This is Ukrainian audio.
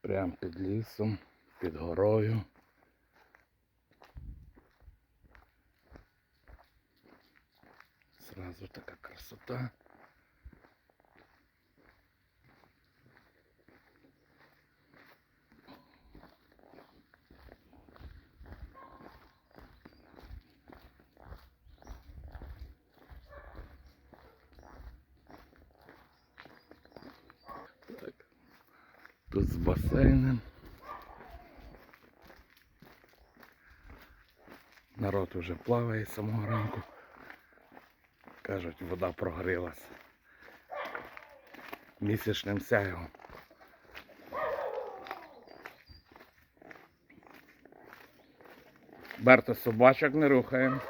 Прямо під лісом, під горою. Сразу така красота. Тут з басейном. Народ уже плаває з самого ранку. Кажуть, вода прогрілась. Місячним сяйвом. Берто собачок не рухаємо.